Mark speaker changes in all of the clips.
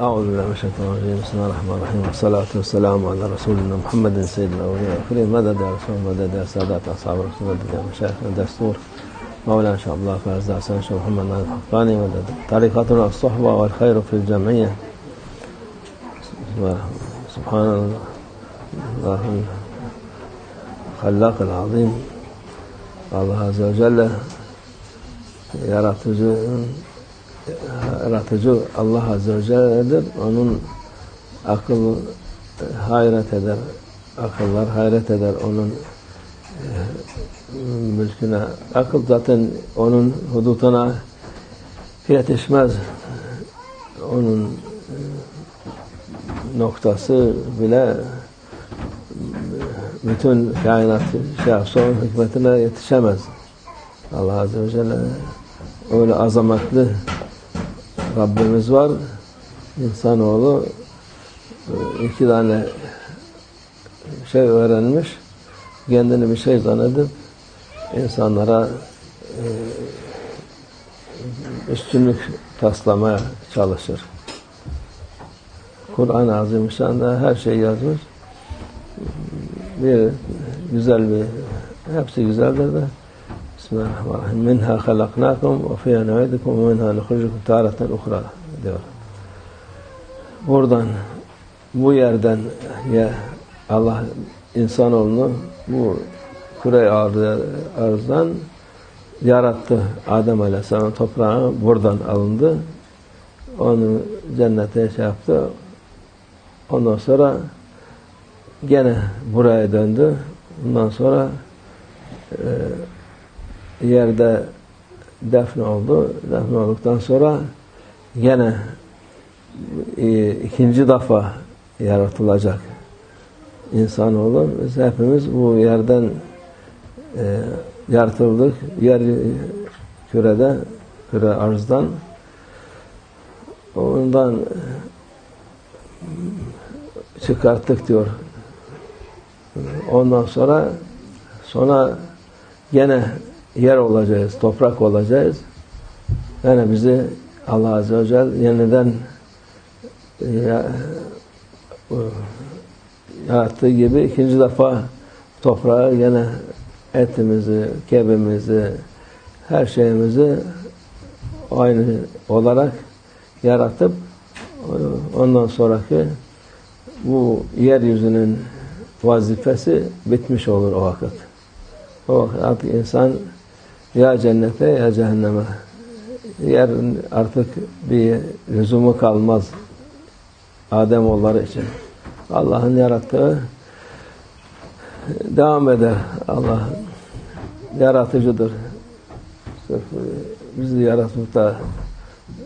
Speaker 1: أعوذ بالله من الشيطان الرجيم. بسم الله الرحمن الرحيم. والصلاة والسلام على رسولنا محمد سيد الأولين والآخرين. يا رسول مدد يا سادات أصحاب رسول مدد يا مشايخنا دستور مولانا شاء الله فارس حسن شيخ محمد نايف الحقاني. طريقتنا الصحبة والخير في الجمعية سبحان الله الخلاق العظيم. Allah Azze ve Celle yaratıcı yaratıcı Allah Azze ve Celle'dir. Onun akıl hayret eder. Akıllar hayret eder. Onun mülküne. Akıl zaten onun hudutuna yetişmez. Onun noktası bile bütün kainat onun hikmetine yetişemez. Allah Azze ve Celle öyle azametli Rabbimiz var. İnsanoğlu iki tane şey öğrenmiş. Kendini bir şey zannedip insanlara üstünlük taslamaya çalışır. Kur'an-ı Azimüşşan'da her şey yazmış. Bir güzel bir hepsi güzeldir de Bismillahirrahmanirrahim. Minha halaknakum ve fiha nu'idukum ve minha nukhrijukum taratan ukhra diyor. Buradan bu yerden ya Allah insanoğlunu bu küre arzdan yarattı. Adem Aleyhisselam toprağı buradan alındı. Onu cennete şey yaptı. Ondan sonra gene buraya döndü. Bundan sonra e, yerde defne oldu. Defne olduktan sonra gene e, ikinci defa yaratılacak insanoğlu. Biz hepimiz bu yerden e, yaratıldık. Yer kürede, küre arzdan. Ondan çıkarttık diyor. Ondan sonra sonra gene yer olacağız, toprak olacağız. Yani bizi Allah Azze ve Celle yeniden ya, yarattığı gibi ikinci defa toprağa gene etimizi, kebimizi, her şeyimizi aynı olarak yaratıp ondan sonraki bu yeryüzünün vazifesi bitmiş olur o vakit. O vakit artık insan ya cennete ya cehenneme yerin artık bir lüzumu kalmaz Adem oğulları için. Allah'ın yarattığı devam eder. Allah yaratıcıdır. Sırf bizi yaratıp da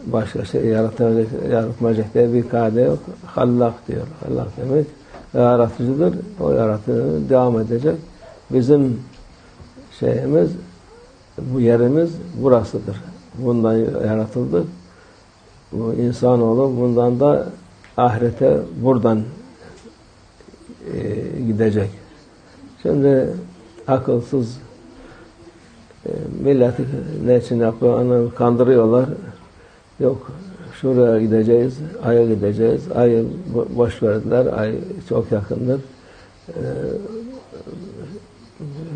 Speaker 1: başka şey yaratmayacak, yaratmayacak diye bir kaide yok. Hallak diyor. Hallak demek yaratıcıdır. O yaratıcı devam edecek. Bizim şeyimiz, bu yerimiz burasıdır. Bundan yaratıldık. Bu insanoğlu bundan da ahirete buradan e, gidecek. Şimdi akılsız e, milleti ne için yapıyor? Onu kandırıyorlar. Yok şuraya gideceğiz, Ay'a gideceğiz. Ay'ı boş verdiler. Ay çok yakındır. Ee,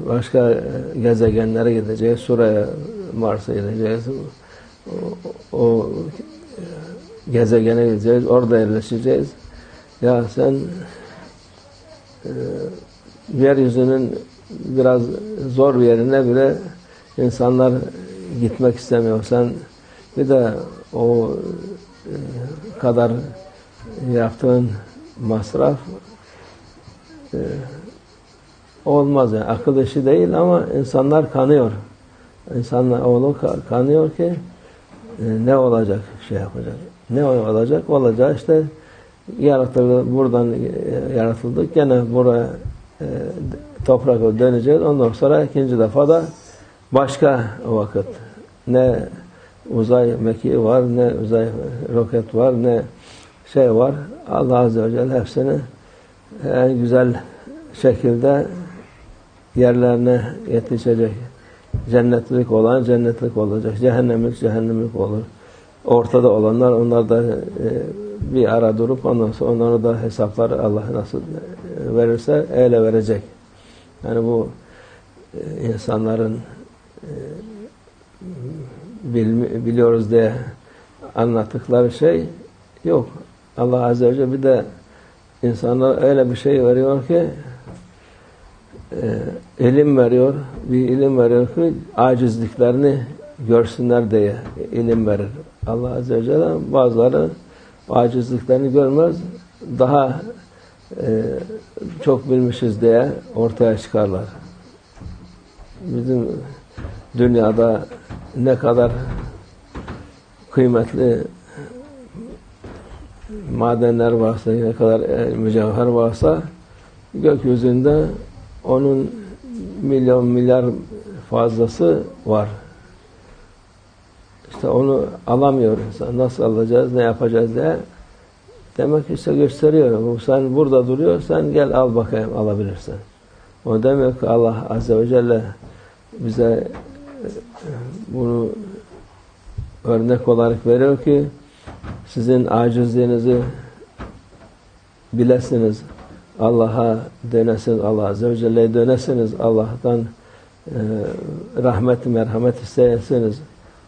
Speaker 1: başka gezegenlere gideceğiz. Şuraya Mars'a gideceğiz. O, o gezegene gideceğiz. Orada yerleşeceğiz. Ya sen e, yeryüzünün biraz zor bir yerine bile insanlar gitmek istemiyor. Sen bir de o kadar yaptığın masraf e, olmaz yani. Akıl işi değil ama insanlar kanıyor. İnsanlar oğlu kanıyor ki e, ne olacak şey yapacak. Ne olacak? Olacak işte yaratıldı, buradan yaratıldık. Gene buraya e, toprak döneceğiz. Ondan sonra ikinci defa da başka vakit ne uzay mekiği var, ne uzay roket var, ne şey var. Allah Azze ve Celle hepsini en güzel şekilde yerlerine yetişecek. Cennetlik olan cennetlik olacak. Cehennemlik cehennemlik olur. Ortada olanlar onlar da e, bir ara durup ondan sonra onları da hesapları Allah nasıl verirse öyle verecek. Yani bu e, insanların e, biliyoruz diye anlattıkları şey yok. Allah Azze ve Celle bir de insanlara öyle bir şey veriyor ki e, ilim veriyor, bir ilim veriyor ki acizliklerini görsünler diye ilim verir. Allah Azze ve Celle bazıları acizliklerini görmez, daha e, çok bilmişiz diye ortaya çıkarlar. Bizim dünyada ne kadar kıymetli madenler varsa, ne kadar e, mücevher varsa gökyüzünde onun milyon milyar fazlası var. İşte onu alamıyor insan. Nasıl alacağız, ne yapacağız diye. Demek işte gösteriyor. Sen burada duruyor, sen gel al bakayım alabilirsin. O demek ki Allah Azze ve Celle bize bunu örnek olarak veriyor ki sizin acizliğinizi bilesiniz. Allah'a dönesiniz, Allah Azze ve Celle'ye dönesiniz. Allah'tan e, rahmet, merhamet isteyesiniz.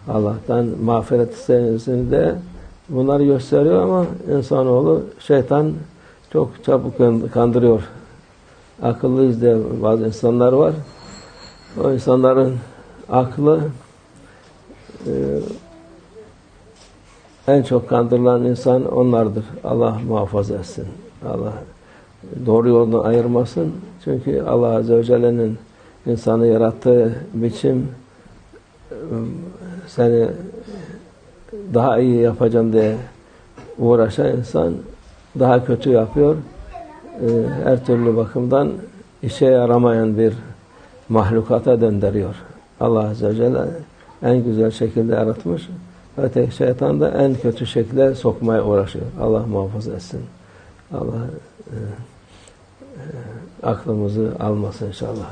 Speaker 1: Allah'tan mağfiret isteyesiniz de bunları gösteriyor ama insanoğlu şeytan çok çabuk kandırıyor. Akıllıyız diye bazı insanlar var. O insanların aklı e, en çok kandırılan insan onlardır. Allah muhafaza etsin. Allah doğru yoldan ayırmasın. Çünkü Allah Azze ve Celle'nin insanı yarattığı biçim seni daha iyi yapacağım diye uğraşan insan daha kötü yapıyor. Her türlü bakımdan işe yaramayan bir mahlukata döndürüyor. Allah Azze ve Celle en güzel şekilde yaratmış. Öteki şeytan da en kötü şekilde sokmaya uğraşıyor. Allah muhafaza etsin. Allah e, aklımızı almasın inşallah.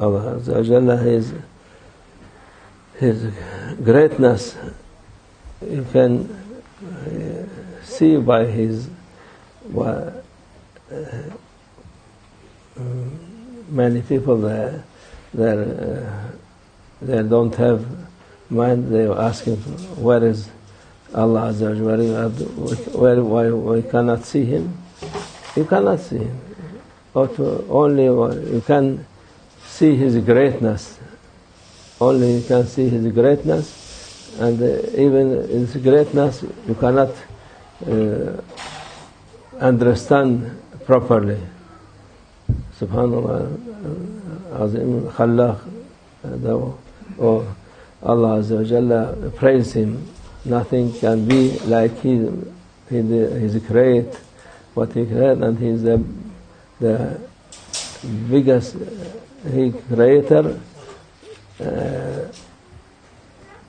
Speaker 1: Allah Azze ve Celle His, His greatness you can see by His uh, many people there, there uh, they don't have mind, they are asking, where is Allah Azza wa where, why we cannot see Him? You cannot see Him. But only you can see His greatness. Only you can see His greatness, and uh, even His greatness you cannot uh, understand properly. Subhanallah, Azim, Khallaq, or Allah Azza wa Jalla praise Him. Nothing can be like He. He is great, what He created, and He's the, the biggest He creator, uh,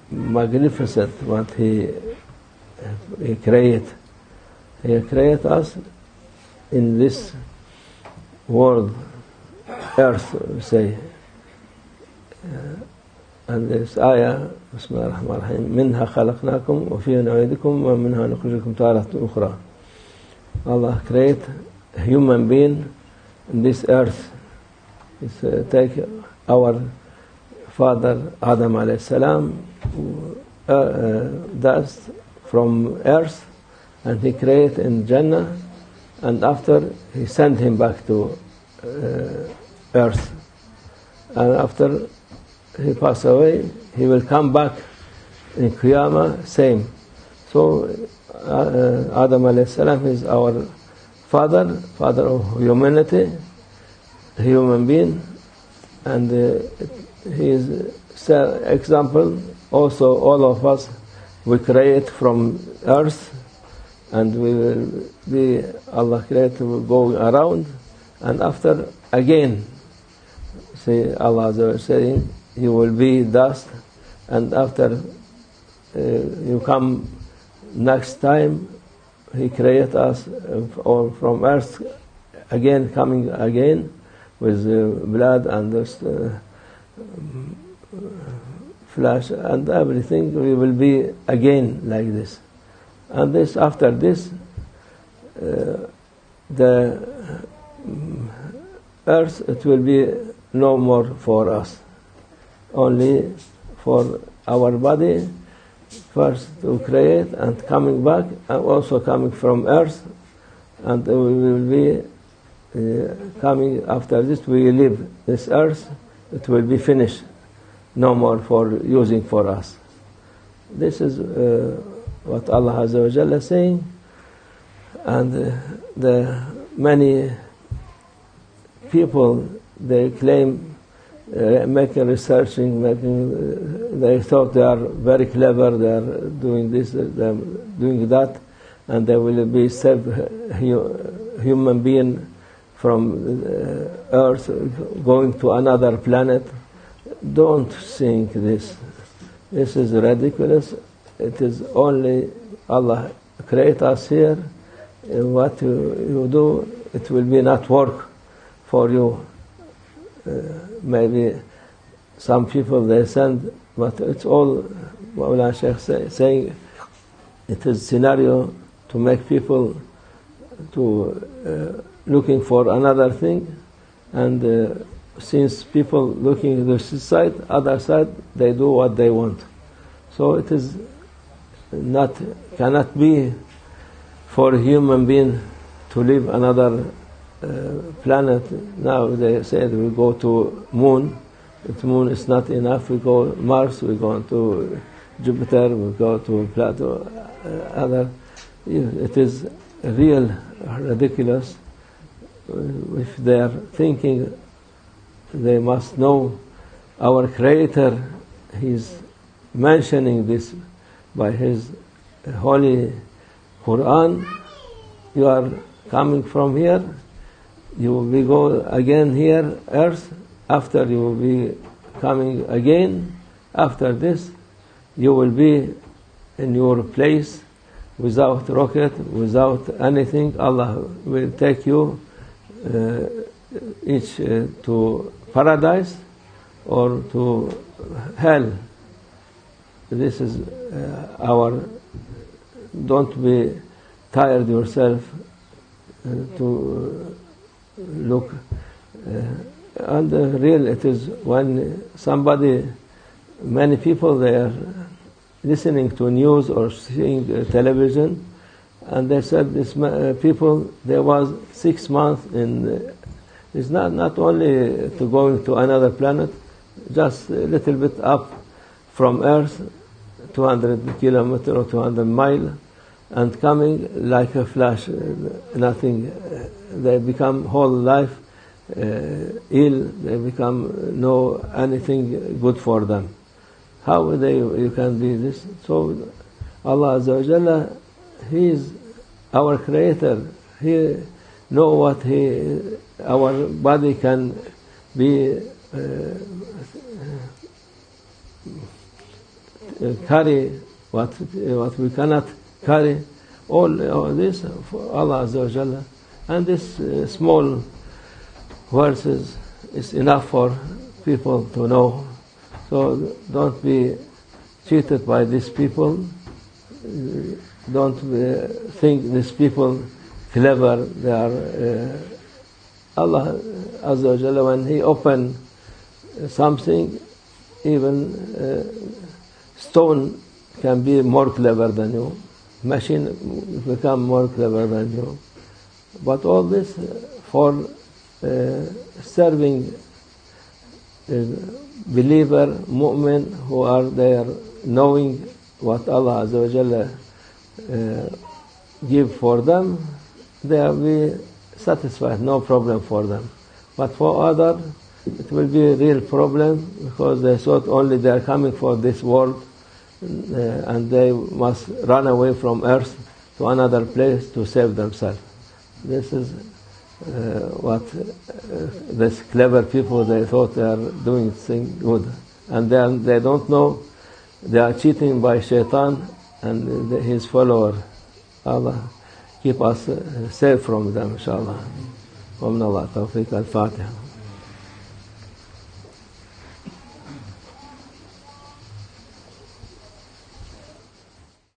Speaker 1: magnificent what He He create. He create us in this world, earth, say. Uh, this ayah, Bismillah ar-Rahman ar-Rahim, منها خلقناكم وفيها نعيدكم ومنها نخرجكم تارة أخرى. Create a human being in this earth. It's, uh, take our father Adam alayhi salam, uh, uh, dust from earth, and he create in Jannah, and after he sent him back to uh, earth. And after he passed away, he will come back in Qiyamah, same. So uh, Adam alayhi is our father, father of humanity, human being, and uh, he is uh, example. Also, all of us we create from earth, and we will be Allah create will go around, and after again, see Allah is saying you will be dust, and after uh, you come next time, He create us uh, or from earth again, coming again with uh, blood and this, uh, flash and everything, we will be again like this. And this, after this, uh, the mm, earth, it will be no more for us. Only for our body, first to create and coming back, and also coming from earth, and we will be uh, coming after this, we leave this earth, it will be finished, no more for using for us. This is uh, what Allah Azza wa is saying, and uh, the many people they claim uh, making researching, making uh, they thought they are very clever, they are doing this, they are doing that, and they will be save human being from uh, Earth going to another planet. Don't think this. This is ridiculous. It is only Allah create us here. What you, you do, it will be not work for you. Uh, maybe some people they send, but it's all Mawlana Sheikh say, saying it is scenario to make people to uh, looking for another thing, and uh, since people looking to this side, other side, they do what they want. So it is not cannot be for human being to live another planet. Now they said we go to moon. The moon is not enough. We go Mars. We go to Jupiter. We go to Plato. Uh, other. It is real ridiculous. If they are thinking, they must know our Creator. He's mentioning this by His holy Quran. You are coming from here. You will be go again here, Earth. After you will be coming again. After this, you will be in your place without rocket, without anything. Allah will take you uh, each uh, to paradise or to hell. This is uh, our. Don't be tired yourself uh, to look. And uh, real, it is when somebody, many people, they are listening to news or seeing television, and they said this uh, people there was six months in. Uh, it's not not only to going to another planet, just a little bit up from Earth, 200 kilometer or 200 mile, and coming like a flash, uh, nothing. Uh, they become whole life uh, ill. They become no anything good for them. How they you can be this? So Allah Azza wa Jalla, He is our Creator. He know what He, our body can be uh, carry what what we cannot carry. All, all this for Allah Azza wa and this uh, small verses is enough for people to know so don't be cheated by these people. Don't uh, think these people clever. They are uh, Allah Azza wa when He open something, even uh, stone can be more clever than you. Machine become more clever than you. But all this for uh, serving uh, believer, mu'min, who are there knowing what Allah Azza wa Jalla uh, give for them, they will be satisfied, no problem for them. But for other, it will be a real problem because they thought only they are coming for this world uh, and they must run away from earth to another place to save themselves. This is uh, what uh, these clever people they thought they are doing thing good, and then they don't know they are cheating by shaitan and the, his follower. Allah keep us uh, safe from them, inshallah. ومن الله توفيق الفاتحه